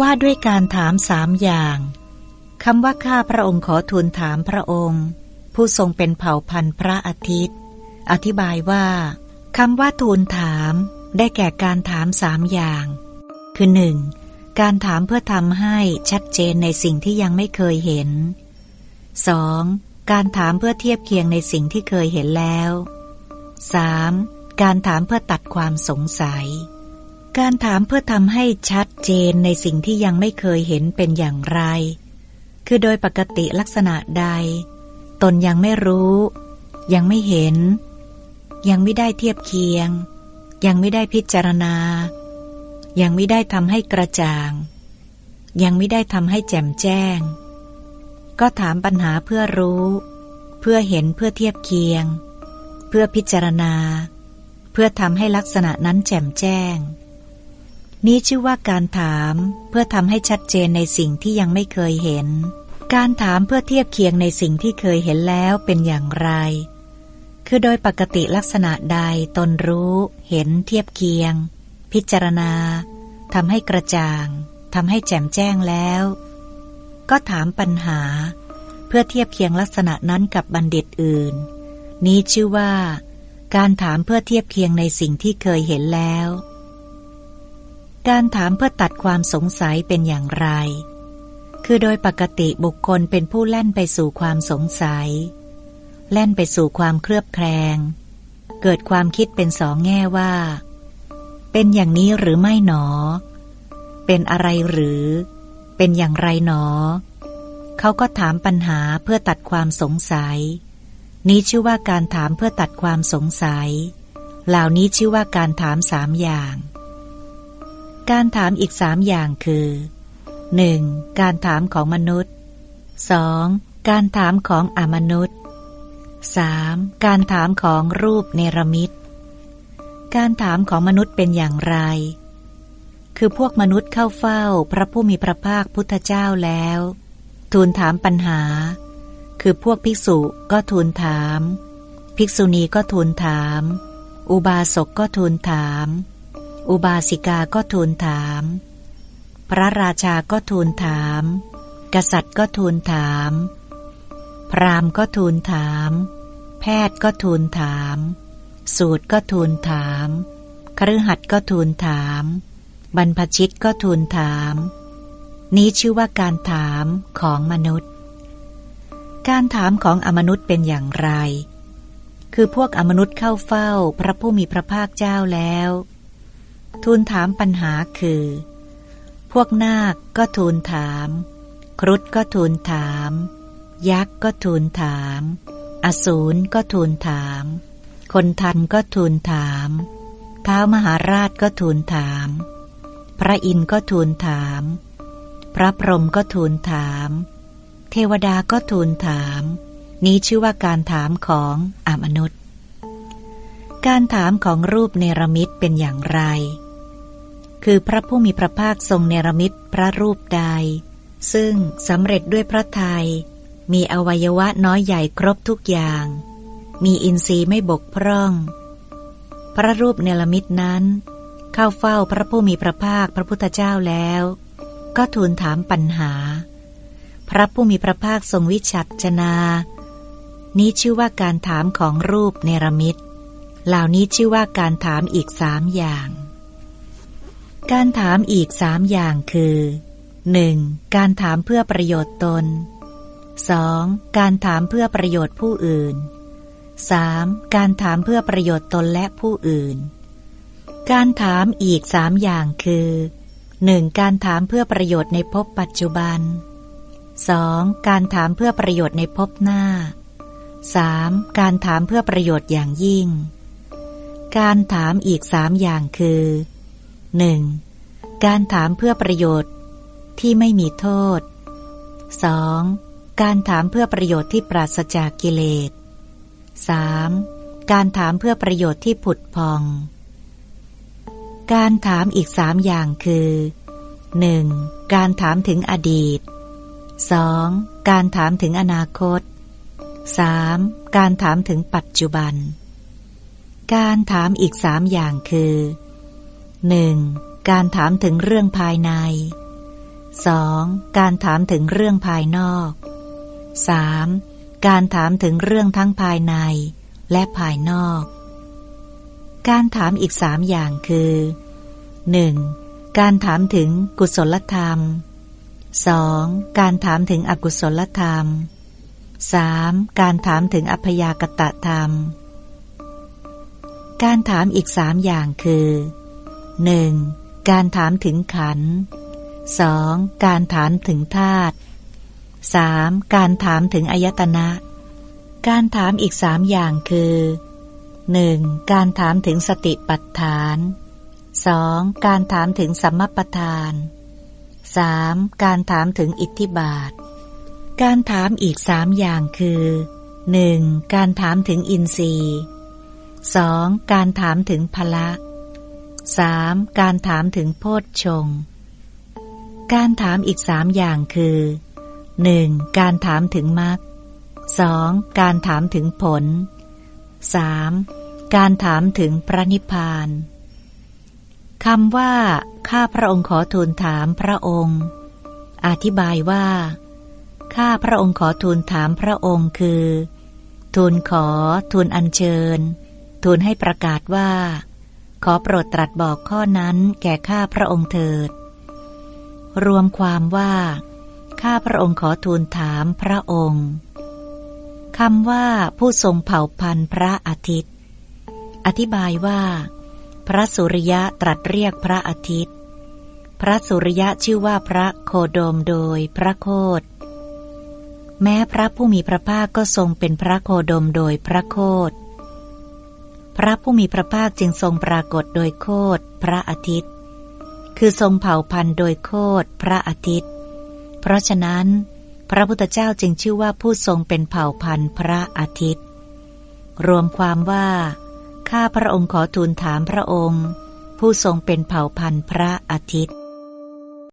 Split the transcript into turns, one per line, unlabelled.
ว่าด้วยการถามสามอย่างคำว่าข้าพระองค์ขอทูลถามพระองค์ ผู้ทรงเป็นเผ่าพันธุ์พระอาทิตย์ อธิบายว่าคำว่าทูลถามได้แก่การถามสามอย่าง คือหนึ่งการถามเพื่อทำให้ชัดเจนในสิ่งที่ยังไม่เคยเห็น 2. การถามเพื่อเทียบเคียงในสิ่งที่เคยเห็นแล้ว 3. การถามเพื่อตัดความสงสัย การถามเพื่อทำให้ชัดเจนในสิ่งที่ยังไม่เคยเห็นเป็นอย่างไร คือโดยปกติลักษณะใด ตนยังไม่รู้ ยังไม่เห็น ยังไม่ได้เทียบเคียง ยังไม่ได้พิจารณา ยังไม่ได้ทำให้กระจ่าง ยังไม่ได้ทำให้แจ่มแจ้ง ก็ถามปัญหาเพื่อรู้ เพื่อเห็นเพื่อเทียบเคียง เพื่อพิจารณา เพื่อทำให้ลักษณะนั้นแจ่มแจ้ง นี้ชื่อว่าการถามเพื่อทำให้ชัดเจนในสิ่งที่ยังไม่เคยเห็น การถามเพื่อเทียบเคียงในสิ่งที่เคยเห็นแล้วเป็นอย่างไร คือโดยปกติลักษณะใดตนรู้ เห็นเทียบเคียง พิจารณาทำให้กระจ่างทำให้แจ่มแจ้งแล้ว ก็ถามปัญหา เพื่อเทียบเคียงลักษณะนั้นกับบัณฑิตอื่น นี้ชื่อว่า การถามเพื่อเทียบเคียงในสิ่งที่เคยเห็นแล้ว การถามเพื่อตัดความสงสัยเป็นอย่างไร คือโดยปกติบุคคลเป็นผู้แล่นไปสู่ความสงสัย แล่นไปสู่ความเครือบแคลง เกิดความคิดเป็นสองแง่ว่า เป็นอย่างนี้หรือไม่หนอ เป็นอะไรหรือ เป็นอย่างไรหนอ เขาก็ถามปัญหาเพื่อตัดความสงสัย นี้ชื่อว่าการถามเพื่อตัดความสงสัย เหล่านี้ชื่อว่าการถามสามอย่าง การถามอีกสามอย่างคือ 1. การถามของมนุษย์ 2. การถามของอมนุษย์ 3. การถามของรูปเนรมิต การถามของมนุษย์เป็นอย่างไร คือพวกมนุษย์เข้าเฝ้าพระผู้มีพระภาคพุทธเจ้าแล้ว ทูลถามปัญหา คือพวกภิกษุก็ทูลถาม ภิกษุณีก็ทูลถาม อุบาสกก็ทูลถาม อุบาสิกาก็ทูลถาม พระราชาก็ทูลถาม กษัตริย์ก็ทูลถาม พราหมณ์ก็ทูลถาม แพทย์ก็ทูลถาม สูตรก็ทูลถามครือหัดก็ทูลถาม บรรพชิตก็ทูลถาม นี้ชื่อว่าการถามของมนุษย์ การถามของอมนุษย์เป็นอย่างไร คือพวกอมนุษย์เข้าเฝ้าพระผู้มีพระภาคเจ้าแล้ว ทูลถามปัญหาคือ พวกนาคก็ทูลถาม ครุฑก็ทูลถาม ยักษ์ก็ทูลถาม อสูรก็ทูลถาม คนทันก็ทูลถามเท้ามหาราชก็ทูลถาม พระอินทร์ก็ทูลถาม พระพรหมก็ทูลถาม เทวดาก็ทูลถาม นี้ชื่อว่าการถามของอมนุษย์ การถามของรูปเนรมิตเป็นอย่างไร คือพระผู้มีพระภาคทรงเนรมิตพระรูปใด ซึ่งสำเร็จด้วยพระทัยมีอวัยวะน้อยใหญ่ครบทุกอย่าง มีอินทรีย์ไม่บกพร่อง พระรูปเนรมิตนั้น เข้าเฝ้าพระผู้มีพระภาคพระพุทธเจ้าแล้ว ก็ทูลถามปัญหา พระผู้มีพระภาคทรงวิจัดจนา นี้ชื่อว่าการถามของรูปเนรมิต เหล่านี้ชื่อว่าการถามอีกสามอย่าง การถามอีกสามอย่างคือ 1. การถามเพื่อประโยชน์ตน 2. การถามเพื่อประโยชน์ผู้อื่น 3. การถามเพื่อประโยชน์ตนและผู้อื่น การถามอีกสามอย่างคือ 1. การถามเพื่อประโยชน์ในภพปัจจุบัน 2. การถามเพื่อประโยชน์ในภพหน้า 3. การถามเพื่อประโยชน์อย่างยิ่ง การถามอีกสามอย่างคือ 1. การถามเพื่อประโยชน์ที่ไม่มีโทษ 2. การถามเพื่อประโยชน์ที่ปราศจากกิเลส 3. การถามเพื่อประโยชน์ที่ผุดพอง การถามอีกสามอย่างคือ 1. การถามถึงอดีต 2. การถามถึงอนาคต 3. การถามถึงปัจจุบัน การถามอีกสามอย่างคือ 1. การถามถึงเรื่องภายใน 2. การถามถึงเรื่องภายนอก 3. การถามถึงเรื่องทั้งภายในและภายนอก การถามอีกสามอย่างคือ 1. การถามถึงกุศลธรรม 2. การถามถึงอกุศลธรรม 3. การถามถึงอัพยากตะธรรม การถามอีกสามอย่างคือ 1. การถามถึงขันธ์ 2. การถามถึงธาตุ 3. การถามถึงอายตนะ การถามอีกสามอย่างคือ 1. การถามถึงสติปัฏฐาน 2. การถามถึงสัมมปทาน 3. การถามถึงอิทธิบาท การถามอีกสามอย่างคือ 1. การถามถึงอินทรีย์ 2. การถามถึงพละ 3. การถามถึงโพชฌงการถามอีกสามอย่างคือ 1. การถามถึงมรรค 2. การถามถึงผล 3. การถามถึงพระนิพพานคำว่า ข้าพระองค์ขอทูลถามพระองค์ อธิบายว่า ข้าพระองค์ขอทูลถามพระองค์คือ ทูลขอ ทูลอัญเชิญ ทูลให้ประกาศว่า ขอโปรดตรัสบอกข้อนั้นแก่ข้าพระองค์เถิด รวมความว่า ข้าพระองค์ขอทูลถามพระองค์คำว่าผู้ทรงเผ่าพันธุ์พระอาทิตย์ อธิบายว่า พระสุริยะตรัสเรียกพระอาทิตย์ พระสุริยะชื่อว่าพระโคโดมโดยพระโคดแม้พระผู้มีพระภาคก็ทรงเป็นพระโคดมโดยพระโคด พระผู้มีพระภาคจึงทรงปรากฏโดยโคดพระอาทิตย์ คือทรงเผ่าพันธุ์โดยโคดพระอาทิตย์ เพราะฉะนั้น พระพุทธเจ้าจึงชื่อว่าผู้ทรงเป็นเผ่าพันธุ์พระอาทิตย์ รวมความว่าข้าพระองค์ขอทูลถามพระองค์ ผู้ทรงเป็นเผ่าพันธุ์พระอาทิตย์